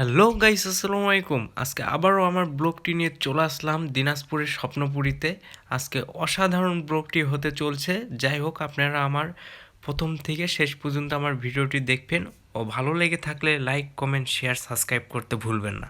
Hello guys, আসসালামু আলাইকুম। আজকে আবারও আমার ব্লগটি নিয়ে চলে আসলাম দিনাজপুরের স্বপ্নপুরীতে। আজকে অসাধারণ ব্লগটি হতে চলছে। যাই হোক, আপনারা আমার প্রথম থেকে শেষ পর্যন্ত আমার ভিডিওটি দেখবেন ও ভালো লেগে থাকলে লাইক, কমেন্ট, শেয়ার, সাবস্ক্রাইব করতে ভুলবেন না।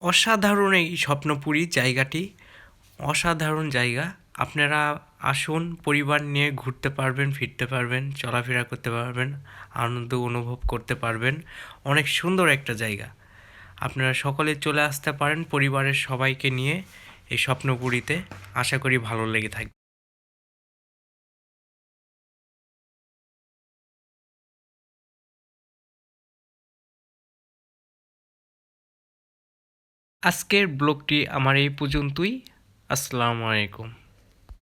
অসাধারণ এই স্বপ্নপুরী জায়গাটি। অসাধারণ জায়গা। আপনারা আসুন, পরিবার নিয়ে ঘুরতে পারবেন, ফিরতে পারবেন, চলাফেরা করতে পারবেন, আনন্দ অনুভব করতে পারবেন। অনেক সুন্দর একটা জায়গা। আপনারা সকলে চলে আসতে পারেন পরিবারের সবাইকে নিয়ে এই স্বপ্নপুরীতে। আশা করি ভালো লেগে থাকবে। আজকের ব্লগটি আমার এই পর্যন্তই। আসসালামু আলাইকুম।